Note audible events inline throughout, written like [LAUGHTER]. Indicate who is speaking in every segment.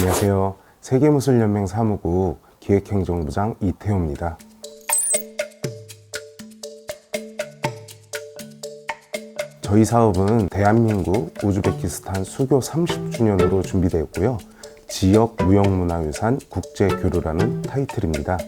Speaker 1: 안녕하세요. 세계무술연맹 사무국 기획행정부장 이태호입니다. 저희 사업은 대한민국 우즈베키스탄 수교 30주년으로 준비되었고요. 지역 무형문화유산 국제교류라는 타이틀입니다.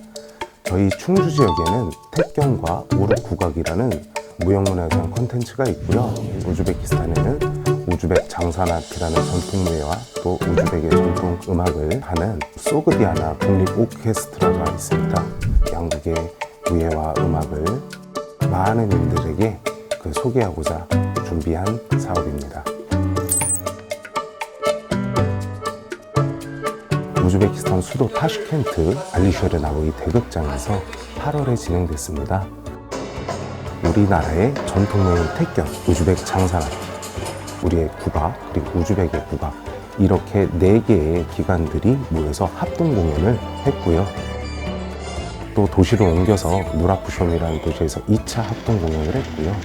Speaker 1: 저희 충주 지역에는 택경과 오르 국악이라는 무형문화유산 콘텐츠가 있고요. 우즈베키스탄에는 우즈벡 장산악이라는 전통무예와 또 우즈벡의 전통 음악을 하는 소그디아나 국립 오케스트라가 있습니다. 양국의 무예와 음악을 많은 이들에게 그 소개하고자 준비한 사업입니다. 우즈베키스탄 수도 타슈켄트 알리쉐르 나고이 대극장에서 8월에 진행됐습니다. 우리나라의 전통무예인 택견, 우즈벡 장산악, 우리의 국악, 그리고 우즈벡의 국악 이렇게 네 개의 기관들이 모여서 합동 공연을 했고요. 또 도시를 옮겨서 누라푸숑이라는 도시에서 2차 합동 공연을 했고요.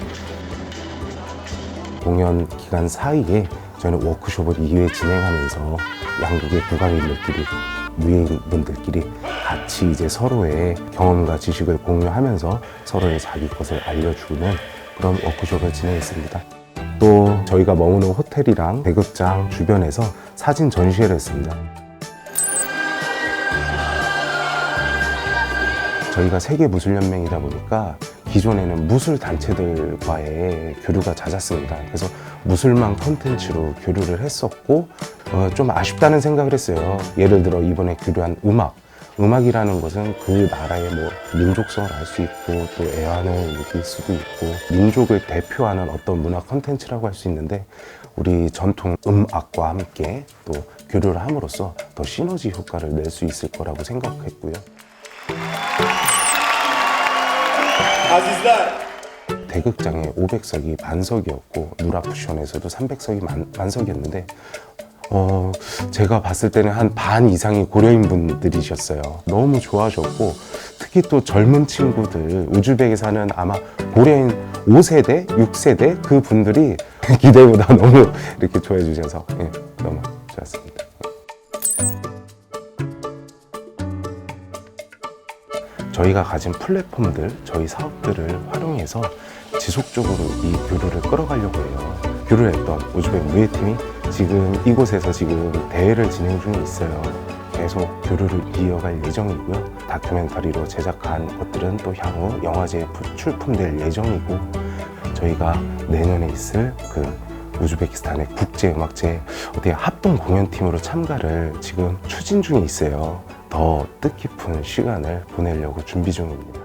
Speaker 1: 공연 기간 사이에 저희는 워크숍을 2회 진행하면서 양국의 국악인들끼리 무예인분들끼리 같이 이제 서로의 경험과 지식을 공유하면서 서로의 자기 것을 알려주는 그런 워크숍을 진행했습니다. 또 저희가 머무는 호텔이랑 배극장 주변에서 사진 전시회를 했습니다. 저희가 세계 무술연맹이다 보니까 기존에는 무술 단체들과의 교류가 잦았습니다. 그래서 무술망 콘텐츠로 교류를 했었고 어, 좀 아쉽다는 생각을 했어요. 예를 들어 이번에 교류한 음악. 음악이라는 것은 그 나라의 뭐 민족성을 알 수 있고 또 애환을 느낄 수도 있고 민족을 대표하는 어떤 문화 콘텐츠라고 할 수 있는데 우리 전통 음악과 함께 또 교류를 함으로써 더 시너지 효과를 낼 수 있을 거라고 생각했고요. 대극장에 500석이 만석이었고 누라푸션에서도 300석이 만, 만석이었는데 어, 제가 봤을 때는 한 반 이상이 고려인 분들이셨어요. 너무 좋아하셨고 특히 또 젊은 친구들 우즈벡에 사는 아마 고려인 5세대, 6세대 그 분들이 [LAUGHS] 기대보다 너무 이렇게 좋아해 주셔서 예, 너무 좋았습니다. 저희가 가진 플랫폼들, 저희 사업들을 활용해서 지속적으로 이 교류를 끌어가려고 해요. 교류를 했던 우즈벡 무예팀이 지금 이곳에서 지금 대회를 진행 중에 있어요. 계속 교류를 이어갈 예정이고요. 다큐멘터리로 제작한 것들은 또 향후 영화제에 부- 출품될 예정이고 저희가 내년에 있을 그 우즈베키스탄의 국제음악제 어떻게 합동 공연팀으로 참가를 지금 추진 중에 있어요. 더 뜻깊은 시간을 보내려고 준비 중입니다.